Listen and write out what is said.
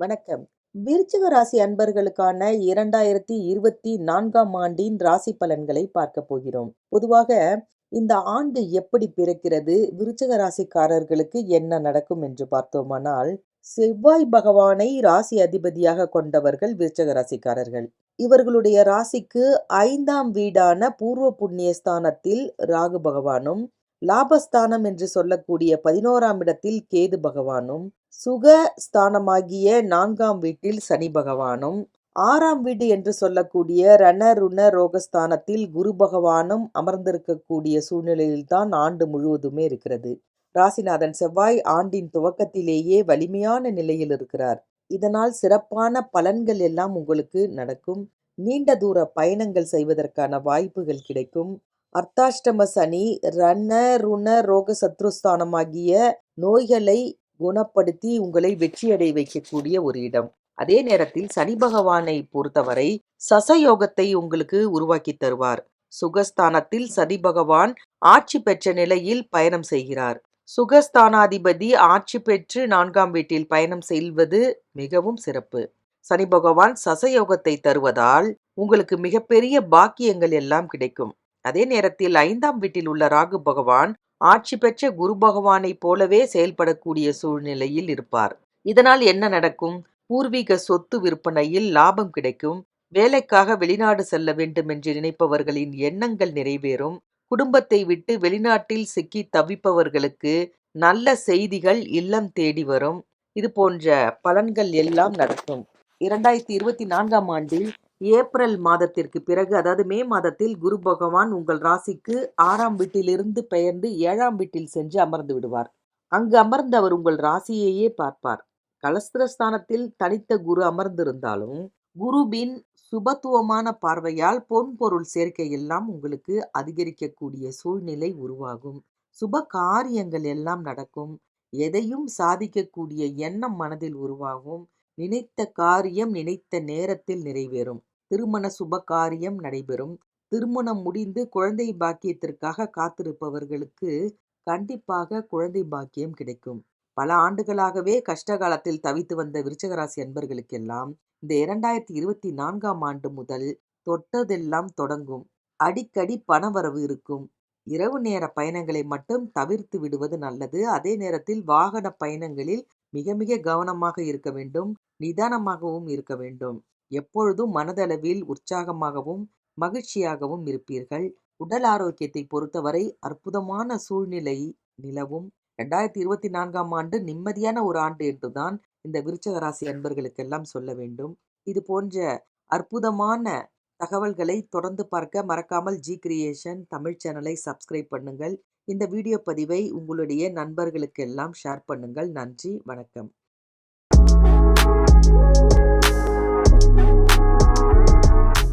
வணக்கம். விருச்சிக ராசி அன்பர்களுக்கான இரண்டாயிரத்தி இருபத்தி நான்காம் ஆண்டின் ராசி பலன்களை பார்க்க போகிறோம். பொதுவாக இந்த ஆண்டு எப்படி பிறக்கிறது விருச்சிக ராசிக்காரர்களுக்கு என்ன நடக்கும் என்று பார்த்தோமானால் செவ்வாய் பகவானை ராசி அதிபதியாக கொண்டவர்கள் விருச்சக ராசிக்காரர்கள். இவர்களுடைய ராசிக்கு ஐந்தாம் வீடான பூர்வ புண்ணிய ஸ்தானத்தில் ராகு பகவானும் லாபஸ்தானம் என்று சொல்லக்கூடிய பதினோராம் இடத்தில் கேது பகவானும் சுக ஸ்தானமாகிய நான்காம் வீட்டில் சனி பகவானும் ஆறாம் வீடு என்று சொல்லக்கூடிய ரண ருண ரோகஸ்தானத்தில் குரு பகவானும் அமர்ந்திருக்கக்கூடிய சூழ்நிலையில்தான் ஆண்டு முழுவதுமே இருக்கிறது. ராசிநாதன் செவ்வாய் ஆண்டின் துவக்கத்திலேயே வலிமையான நிலையில் இருக்கிறார். இதனால் சிறப்பான பலன்கள் எல்லாம் உங்களுக்கு நடக்கும். நீண்ட தூர பயணங்கள் செய்வதற்கான வாய்ப்புகள் கிடைக்கும். அர்த்தாஷ்டம சனி ரண ருண ரோக சத்ருஸ்தானமாகிய நோய்களை குணப்படுத்தி உங்களை வெற்றியடை வைக்கக்கூடிய ஒரு இடம். அதே நேரத்தில் சனி பகவானை பொறுத்தவரை சசயோகத்தை உங்களுக்கு உருவாக்கி தருவார். சுகஸ்தானத்தில் சனி பகவான் ஆட்சி பெற்ற நிலையில் பயணம் செய்கிறார். சுகஸ்தானாதிபதி ஆட்சி பெற்று நான்காம் வீட்டில் பயணம் செய்வது மிகவும் சிறப்பு. சனி பகவான் சசயோகத்தை தருவதால் உங்களுக்கு மிகப்பெரிய பாக்கியங்கள் எல்லாம் கிடைக்கும். அதே நேரத்தில் ஐந்தாம் வீட்டில் உள்ள ராகு பகவான் ஆட்சி பெற்ற குரு பகவானைப் போலவே செயல்படக்கூடிய சூழ்நிலையில் இருப்பார். இதனால் என்ன நடக்கும்? பூர்வீக சொத்து விற்பனையில் லாபம் கிடைக்கும். வேலைக்காக வெளிநாடு செல்ல வேண்டும் என்று நினைப்பவர்களின் எண்ணங்கள் நிறைவேறும். குடும்பத்தை விட்டு வெளிநாட்டில் சிக்கி தவிப்பவர்களுக்கு நல்ல செய்திகள் இல்லம் தேடி வரும். இது போன்ற பலன்கள் எல்லாம் நடக்கும். இரண்டாயிரத்தி இருபத்தி நான்காம் ஆண்டில் ஏப்ரல் மாதத்திற்கு பிறகு அதாவது மே மாதத்தில் குரு பகவான் உங்கள் ராசிக்கு ஆறாம் வீட்டிலிருந்து பெயர்ந்து ஏழாம் வீட்டில் சென்று அமர்ந்து விடுவார். அங்கு அமர்ந்து அவர் உங்கள் ராசியையே பார்ப்பார். கலஸ்திரஸ்தானத்தில் தனித்த குரு அமர்ந்திருந்தாலும் குருவின் சுபத்துவமான பார்வையால் பொன் பொருள் சேர்க்கை எல்லாம் உங்களுக்கு அதிகரிக்கக்கூடிய சூழ்நிலை உருவாகும். சுப காரியங்கள் எல்லாம் நடக்கும். எதையும் சாதிக்கக்கூடிய எண்ணம் மனதில் உருவாகும். நினைத்த காரியம் நினைத்த நேரத்தில் நிறைவேறும். திருமண சுப காரியம் நடைபெறும். திருமணம் முடிந்து குழந்தை பாக்கியத்திற்காக காத்திருப்பவர்களுக்கு கண்டிப்பாக குழந்தை பாக்கியம் கிடைக்கும். பல ஆண்டுகளாகவே கஷ்ட காலத்தில் தவித்து வந்த விருச்சகராசி அன்பர்களுக்கெல்லாம் இந்த இரண்டாயிரத்தி இருபத்தி நான்காம் ஆண்டு முதல் தொட்டதெல்லாம் தொடங்கும். அடிக்கடி பணவரவு இருக்கும். இரவு நேர பயணங்களை மட்டும் தவிர்த்து விடுவது நல்லது. அதே நேரத்தில் வாகன பயணங்களில் மிக மிக கவனமாக இருக்க வேண்டும். நிதானமாகவும் இருக்க வேண்டும். எப்பொழுதும் மனதளவில் உற்சாகமாகவும் மகிழ்ச்சியாகவும் இருப்பீர்கள். உடல் ஆரோக்கியத்தை பொறுத்தவரை அற்புதமான சூழ்நிலை நிலவும். ரெண்டாயிரத்தி இருபத்தி நான்காம் ஆண்டு நிம்மதியான ஒரு ஆண்டு என்றுதான் இந்த விருச்சக ராசி அன்பர்களுக்கெல்லாம் சொல்ல வேண்டும். இது போன்ற அற்புதமான தகவல்களை தொடர்ந்து பார்க்க மறக்காமல் ஜி கிரியேஷன் தமிழ் சேனலை சப்ஸ்கிரைப் பண்ணுங்கள். இந்த வீடியோ பதிவை உங்களுடைய நண்பர்களுக்கெல்லாம் ஷேர் பண்ணுங்கள். நன்றி வணக்கம்.